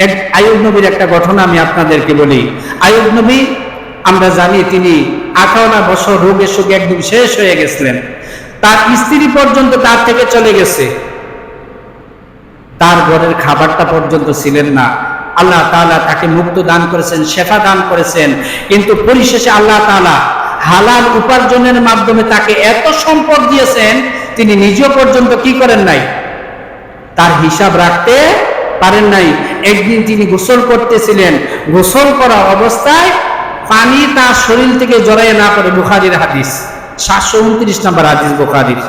এক আয়ুব নবীর একটা ঘটনা আমি আপনাদেরকে বলি। আয়ুব নবী, আমরা জানি তিনি আঠারোনা বছর রোগে শোকে একদম শেষ হয়ে গেছিলেন। তার স্ত্রী পর্যন্ত তার থেকে চলে গেছে। তার ঘরের খাবারটা পর্যন্ত ছিলেন না। আল্লাহ তাআলা তাকে মুক্ত দান করেছেন, শেফা দান করেছেন। কিন্তু পরিশেষে আল্লাহ তাআলা হালাল উপার্জনের মাধ্যমে তাকে এত সম্পদ দিয়েছেন, তিনি নিজেও পর্যন্ত কি করেন নাই? তার হিসাব রাখতে পারেন নাই। একদিন তিনি গোসল করতেছিলেন। গোসল করা অবস্থায় পানি তার শরীর থেকে জড়াইয়ে না করে বুখারির হাদিস। সাতশো উনত্রিশ নম্বর হাদিস বুখারির।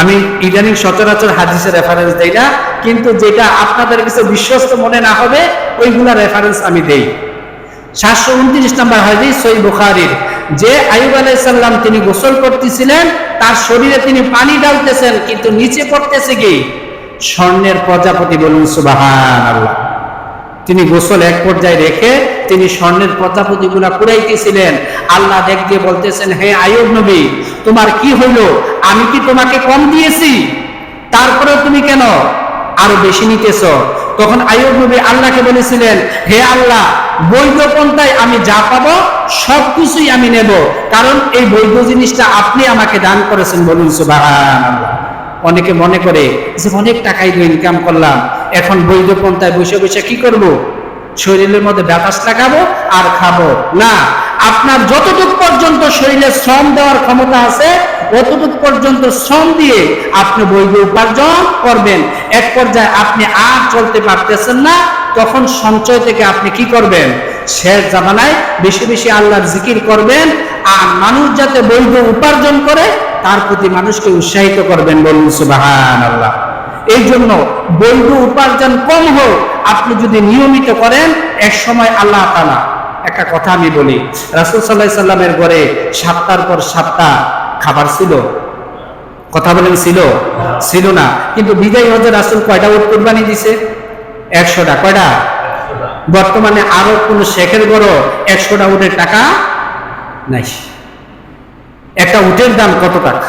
আমি ইদানিং সচরাচর হাদিসের রেফারেন্স দেই না, কিন্তু যেটা আপনাদের কাছে বিশ্বস্ত মনে না হবে, ওইগুলা রেফারেন্স আমি দেই। সাতশো উনত্রিশ নম্বর হাদিস সই বুখারির, যে আয়ুব আলাইসাল্লাম তিনি গোসল করতেছিলেন, তার শরীরে তিনি পানি ডালতেছেন কিন্তু নিচে পড়তেছে কি? স্বর্ণের প্রজাপতি বলুন সুবাহান আল্লাহ তিনি গোসল এক পর্যায়ে রেখে তিনি স্বর্ণের প্রজাপতিগুলা পুরাইতেছিলেন। আল্লাহ দেখ দিয়ে বলতেছেন, হে আয়ুব নবী, তোমার কি হইল? আমি কি তোমাকে কম দিয়েছি? তারপরে তুমি কেন আরও বেশি নিতেছ? তখন আয়ুব নবী আল্লাহকে বলেছিলেন, হে আল্লাহ বৈধ পন্থায় আমি যা পাবো, সবকিছুই আমি নেব। কারণ এই বৈধ জিনিসটা আপনি আমাকে দান করেছেন বলুন আল্লাহ অনেকে মনে করে যে অনেক টাকাই দিয়ে ইনকাম করলাম, এখন বৈধ পন্থায় বসে বসে কি করব? শরীরের মধ্যে বাতাস লাগাবো আর খাব। না, আপনার যতটুকু পর্যন্ত শরীরে শ্রম দেওয়ার ক্ষমতা আছে, অতটুকু পর্যন্ত শ্রম দিয়ে আপনি বৈধ উপার্জন করবেন। এক পর্যায়ে আপনি আর চলতে পারতেছেন না, তখন সঞ্চয় থেকে আপনি কি করবেন? শেষ জামানায় বেশি বেশি আল্লাহর জিকির করবেন আর মানুষ যাতে বৈধ উপার্জন করে, তার প্রতি মানুষকে উৎসাহিত করবেন বলুন সুবাহান আল্লাহ এই জন্য বৈধ উপার্জন কম হোক, আপনি যদি নিয়মিত করেন, এক সময় আল্লাহ তালা একটা কথা আমি বলি, রাসুল সাল্লাহ সাল্লামের ঘরে সাতটার পর সাতটা খাবার ছিল? কথা বলেন ছিল? ছিল না। কিন্তু বিদায় হজে রাসুল কয়টা উট কোরবানি দিছে? একশোটা। কয়টা? বর্তমানে আরও কোন শেখের বড় একশোটা উটের টাকা নাই। একটা উটের দাম কত টাকা?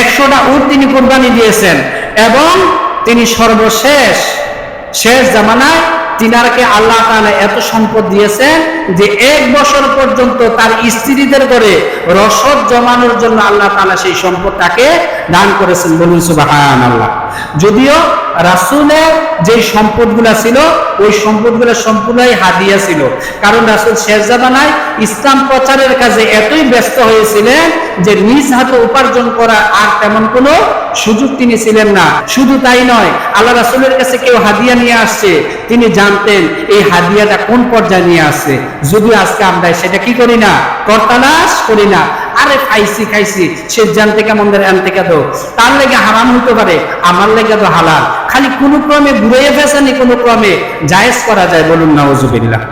একশোটা উট তিনি কোরবানি দিয়েছেন এবং তিনি সর্বশেষ, শেষ জামানায় তিনারকে আল্লাহ তাআলা এত সম্পদ দিয়েছেন যে এক বছর পর্যন্ত তার স্ত্রীদের করে রসদ জমানোর জন্য আল্লাহ তাআলা সেই সম্পদটাকে দান করেছেন। বলুন সুবাহান আল্লাহ যদিও রাসুলের যে সম্পদগুলা ছিল, ওই সম্পদগুলো সম্পূর্ণই হাদিয়া ছিল। কারণ রাসুল শেষ জামানায় ইসলাম প্রচারের কাজে এতই ব্যস্ত হয়েছিলেন যে নিজ হাতে উপার্জন করা আর তেমন কোনো সুযোগ তিনি ছিলেন না। শুধু তাই নয়, আল্লাহ রাসুলের কাছে কেউ হাদিয়া নিয়ে আসছে, তিনি জানতেন এই হাদিয়াটা কোন পর্যায়ে নিয়ে আসছে। যদিও আজকে আমরা সেটা কি করি না? কর্তালাস করি না। আরে খাইছি খাইছি সে জানতে কেমন ধরে আনতে কেদ তার লেগে হারাম হতে পারে, আমার লেগে তো হালাল। খালি কোনো ক্রমে ঘুরাইয়ে ফেসানি কোনো ক্রমে জায়েজ করা যায় বলুন নাউজুবিল্লাহ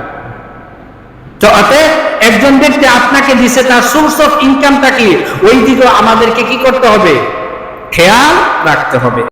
তো অতএব একজন ব্যক্তি আপনাকে দিছে তার সোর্স অফ ইনকামটা কি? ওই দিকেও আমাদেরকে কি করতে হবে? খেয়াল রাখতে হবে।